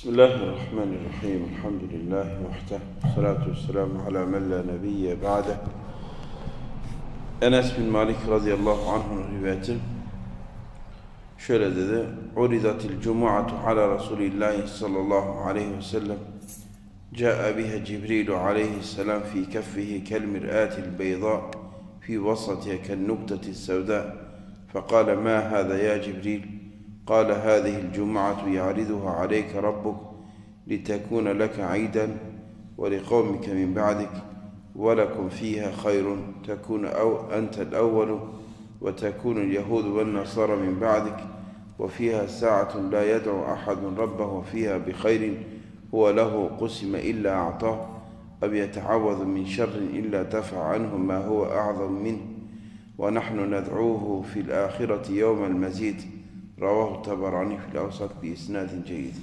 بسم الله الرحمن الرحيم. الحمد لله وحده. والصلاة والسلام على من لا نبي بعده. Enes bin Malik radıyallahu anh'ın rivayeti şöyle dedi. Uridatil cumu'atu ala Resulillahi sallallahu aleyhi ve sellem جاء بها جبريل عليه السلام في كفه كالمرآة البيضاء في وسطها كالنكتة السوداء. فقال ما هذا يا جبريل؟ قال هذه الجمعة يعرضها عليك ربك لتكون لك عيدا ولقومك من بعدك ولكم فيها خير تكون أو أنت الأول وتكون اليهود والنصارى من بعدك وفيها ساعة لا يدعو أحد ربه فيها بخير هو له قسم إلا أعطاه أو يتعوذ من شر إلا دفع عنه ما هو أعظم منه ونحن ندعوه في الآخرة يوم المزيد Ravahu tabarani fil avsak bi isnadin ceyiz.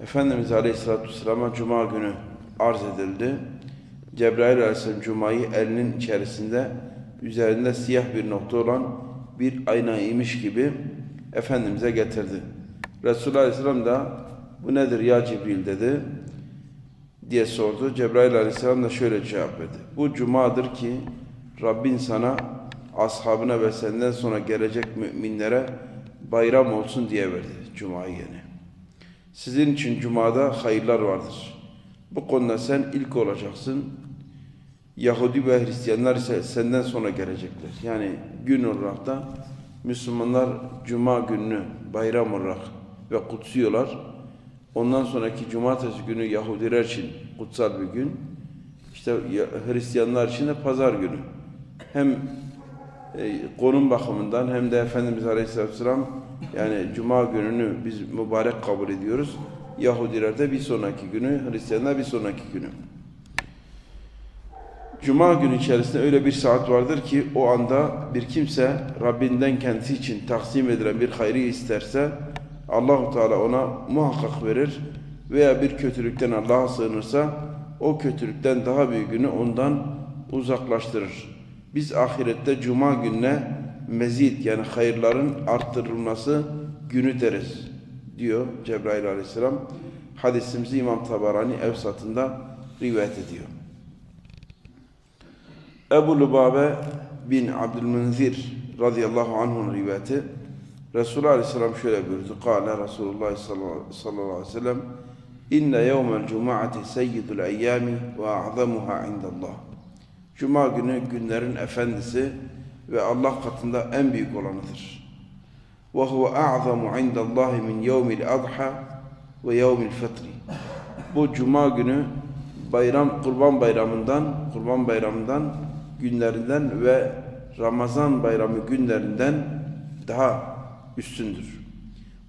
Efendimiz Aleyhisselatü Vesselam'a Cuma günü arz edildi. Cebrail Aleyhisselam Cuma'yı elinin içerisinde üzerinde siyah bir nokta olan bir ayna imiş gibi Efendimiz'e getirdi. Resulullah Aleyhisselam da bu nedir ya Cibril dedi diye sordu. Cebrail Aleyhisselam da şöyle cevap verdi. Bu cumadır ki Rabbin sana ashabına ve senden sonra gelecek müminlere bayram olsun diye verdi Cuma'yı yine. Sizin için Cuma'da hayırlar vardır. Bu konuda sen ilk olacaksın. Yahudi ve Hristiyanlar ise senden sonra gelecekler. Yani gün olarak da Müslümanlar Cuma gününü bayram olarak ve kutsuyorlar. Ondan sonraki cumartesi günü Yahudiler için kutsal bir gün. İşte Hristiyanlar için de pazar günü. Hem konum bakımından hem de Efendimiz Aleyhisselatü Vesselam yani Cuma gününü biz mübarek kabul ediyoruz. Yahudiler de bir sonraki günü, Hristiyanlar bir sonraki günü. Cuma günü içerisinde öyle bir saat vardır ki o anda bir kimse Rabbinden kendisi için taksim edilen bir hayrı isterse Allahu Teala ona muhakkak verir veya bir kötülükten Allah'a sığınırsa o kötülükten daha büyüğünü ondan uzaklaştırır. Biz ahirette cuma gününe mezid yani hayırların arttırılması günü deriz diyor Cebrail aleyhisselam. Hadisimizi İmam Tabarani Evsat'ında rivayet ediyor. Ebu Lubabe bin Abdülmünzir radıyallahu anh'un rivayeti Resulullah aleyhisselam şöyle buyurdu. Kale Resulullah sallallahu aleyhi ve sellem İnne yevmel cuma'ati seyyidul eyyami ve a'zamuha indallah. Cuma günü günlerin efendisi ve Allah katında en büyük olanıdır. Ve huve a'zamu indallahi min yevmil adha ve yevmil fitri. Bu cuma günü bayram kurban bayramından kurban bayramından günlerinden ve Ramazan bayramı günlerinden daha üstündür.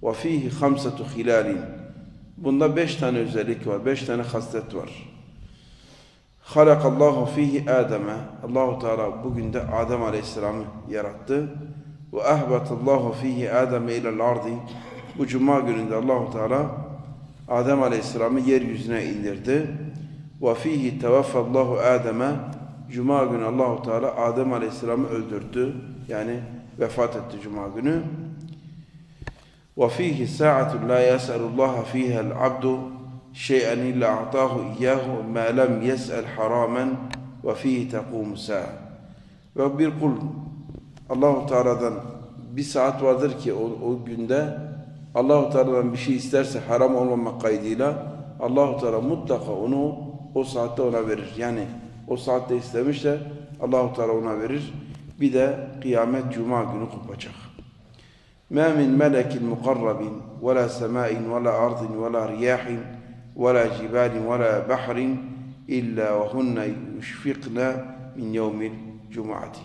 Ve fihi hamsatu hilalin. Bunda beş tane özellik var, beş tane haslet var. Halakallahu fihi Adem'e. Allahu Teala bugün de Adem Aleyhisselam'ı yarattı. Ve ahbatallahu fihi Adem'e ilel ardi. Bu cuma gününde Allahu Teala Adem Aleyhisselam'ı yeryüzüne indirdi. Ve fihi tevaffallahu Adem'e. Cuma günü Allahu Teala Adem Aleyhisselam'ı öldürdü. Yani vefat etti cuma günü. Ve fihi sa'atun la yes'alullaha fiha el-abdu şey'en illa a'tahu iyyahu ma lem yes'el haramen ve fihi tekumu. Ve bir kul Allahu Teala'dan bir saat vardır ki o, o günde Allahu Teala'dan bir şey isterse haram olmamak kaydıyla Allahu Teala mutlaka onu o saatte ona verir. Yani o saatte istemişse Allahu Teala ona verir. Bir de kıyamet cuma günü kopacak. Ma min melekin mukarrabin ve la semain ve la ardin ve la bahrin illa ve hunne yuşfikna min yevmil cumati.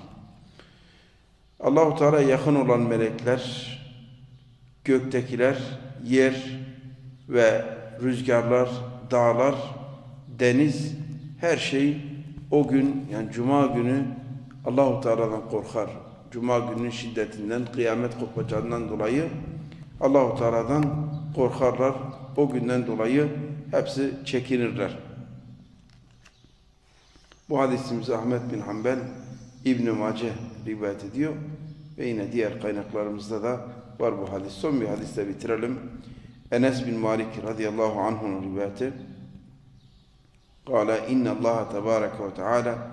Allahu Teala yakın olan melekler, göktekiler, yer ve rüzgarlar, dağlar, deniz, her şey o gün yani cuma günü Allahu Teala'dan korkar. Cuma gününün şiddetinden, kıyamet kopacağından dolayı Allahu Teala'dan korkarlar. O günden dolayı Hepsi çekinirler. Bu hadisimizi Ahmet bin Hanbel İbn-i Mace rivayet ediyor. Ve yine diğer kaynaklarımızda da var bu hadis. Son bir hadisle bitirelim. Enes bin Malik radıyallahu anh'un rivayeti. Kala inna Allah tebareke ve teala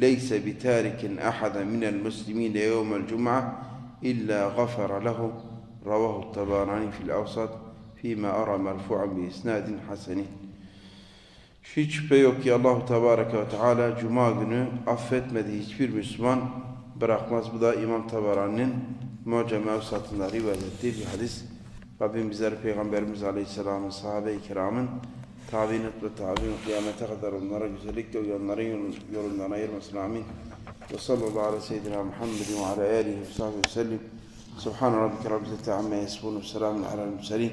leyse bitarikin ahada minel muslimine yevmel cum'a illa gafara lehu ravahu tabarani fil avsat fîme ara merfu'an bi isnadin hasenin. Hiç şüphe yok ki Allahu Tebaraka ve Teala Cuma günü affetmediği hiçbir Müslüman bırakmaz. Bu da İmam Tabarani'nin Mucem Evsat'ında rivayet ettiği bir hadis. Rabbim bizleri Peygamberimiz Aleyhisselam'ın sahabe-i kiramın tabi'in ve tabi'in kıyamete kadar onlara güzellikle uyanların yolundan ayırmasın. Amin. Ve sallallahu aleyhi ve seyyidina Muhammedin ve ala aleyhi ve sahibi. Subhan rabbike rabbil izzati amma yasifun ve selamun alel murselin.